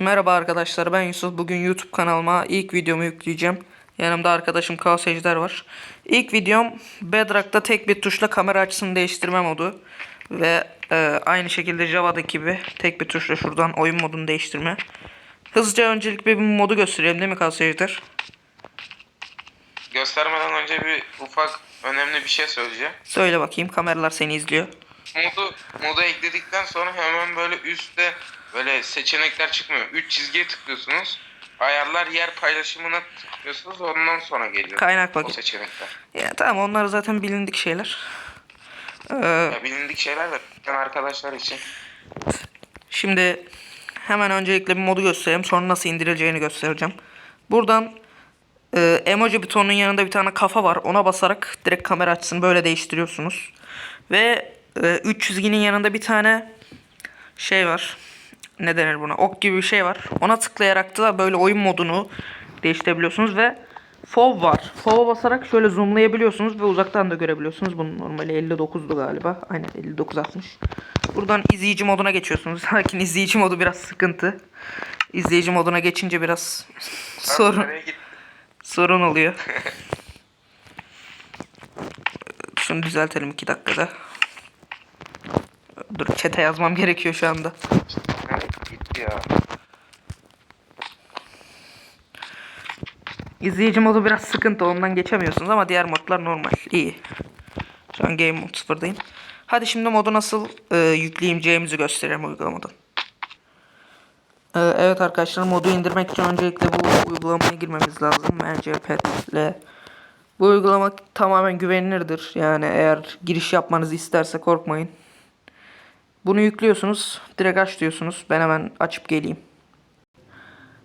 Merhaba arkadaşlar ben Yusuf. Bugün YouTube kanalıma ilk videomu yükleyeceğim. Yanımda arkadaşım Kaos Ejder var. İlk videom Bedrock'ta tek bir tuşla kamera açısını değiştirme modu. Ve e, aynı şekilde Java'daki gibi tek bir tuşla şuradan oyun modunu değiştirme. Hızlıca öncelikle bir modu göstereyim değil mi Kaos Ejder? Göstermeden önce bir ufak önemli bir şey söyleyeceğim. Söyle bakayım kameralar seni izliyor. Modu modu ekledikten sonra hemen böyle üstte böyle seçenekler çıkmıyor. 3 çizgiye tıklıyorsunuz. Ayarlar yer paylaşımına tıklıyorsunuz. Ondan sonra geliyor. Kaynak O paket. seçenekler. Ya tamam onlar zaten bilindik şeyler. Ee, Ya bilindik şeyler de arkadaşlar için. Şimdi hemen öncelikle bir modu göstereyim. Sonra nasıl indirileceğini göstereceğim. Buradan e, emoji butonunun yanında bir tane kafa var. Ona basarak direkt kamera açısını böyle değiştiriyorsunuz. Ve e, üç çizginin yanında bir tane şey var. Ne denir buna? Ok gibi bir şey var. Ona tıklayarak da böyle oyun modunu değiştirebiliyorsunuz ve FOV var. FOV'a basarak şöyle zoomlayabiliyorsunuz ve uzaktan da görebiliyorsunuz. Bunun normali 59'du galiba. Aynen 59 60. Buradan izleyici moduna geçiyorsunuz. Lakin izleyici modu biraz sıkıntı. İzleyici moduna geçince biraz sorun sorun oluyor. Şunu düzeltelim 2 dakikada. Dur çete yazmam gerekiyor şu anda. Ya? İzleyici modu biraz sıkıntı ondan geçemiyorsunuz ama diğer modlar normal. iyi. Şu an game mode sıfırdayım. Hadi şimdi modu nasıl e, yükleyeceğimizi göstereyim uygulamadan. E, evet arkadaşlar modu indirmek için öncelikle bu uygulamaya girmemiz lazım. MCPL. Bu uygulama tamamen güvenilirdir. Yani eğer giriş yapmanızı isterse korkmayın. Bunu yüklüyorsunuz. Direkt aç diyorsunuz. Ben hemen açıp geleyim.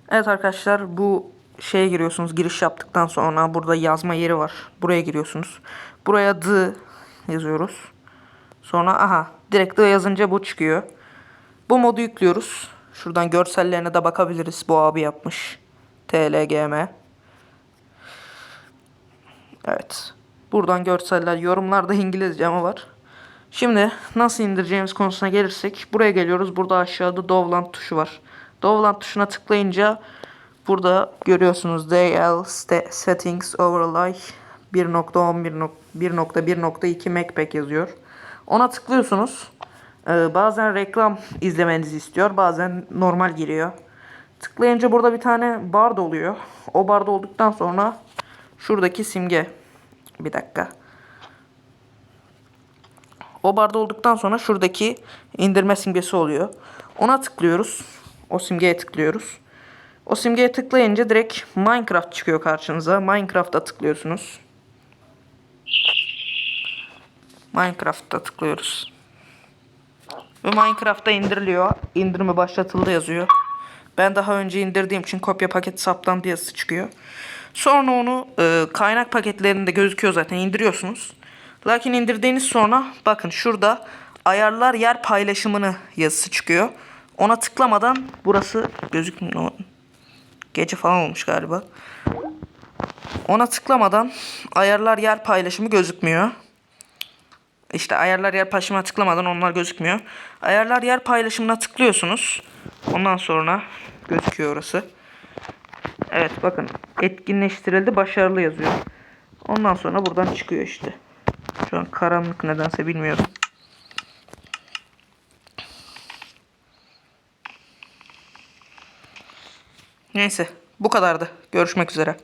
Evet arkadaşlar bu şeye giriyorsunuz giriş yaptıktan sonra burada yazma yeri var. Buraya giriyorsunuz. Buraya d yazıyoruz. Sonra aha direkt d yazınca bu çıkıyor. Bu modu yüklüyoruz. Şuradan görsellerine de bakabiliriz. Bu abi yapmış. TLGM. Evet. Buradan görseller yorumlarda İngilizce ama var. Şimdi nasıl indireceğimiz konusuna gelirsek buraya geliyoruz. Burada aşağıda Dovland tuşu var. Dovland tuşuna tıklayınca burada görüyorsunuz DL Settings Overlay 1.11.1.1.2 MacPack yazıyor. Ona tıklıyorsunuz. Ee, bazen reklam izlemenizi istiyor. Bazen normal giriyor. Tıklayınca burada bir tane bar da oluyor. O barda olduktan sonra şuradaki simge. Bir dakika. O barda olduktan sonra şuradaki indirme simgesi oluyor. Ona tıklıyoruz. O simgeye tıklıyoruz. O simgeye tıklayınca direkt Minecraft çıkıyor karşınıza. Minecraft'a tıklıyorsunuz. Minecraft'ta tıklıyoruz. Ve Minecraft'ta indiriliyor. İndirimi başlatıldı yazıyor. Ben daha önce indirdiğim için kopya paket saptandı yazısı çıkıyor. Sonra onu e, kaynak paketlerinde gözüküyor zaten indiriyorsunuz. Lakin indirdiğiniz sonra bakın şurada ayarlar yer paylaşımını yazısı çıkıyor. Ona tıklamadan burası gözükmüyor. Gece falan olmuş galiba. Ona tıklamadan ayarlar yer paylaşımı gözükmüyor. İşte ayarlar yer paylaşımına tıklamadan onlar gözükmüyor. Ayarlar yer paylaşımına tıklıyorsunuz. Ondan sonra gözüküyor orası. Evet bakın etkinleştirildi başarılı yazıyor. Ondan sonra buradan çıkıyor işte. Şu an karanlık nedense bilmiyorum. Neyse bu kadardı. Görüşmek üzere.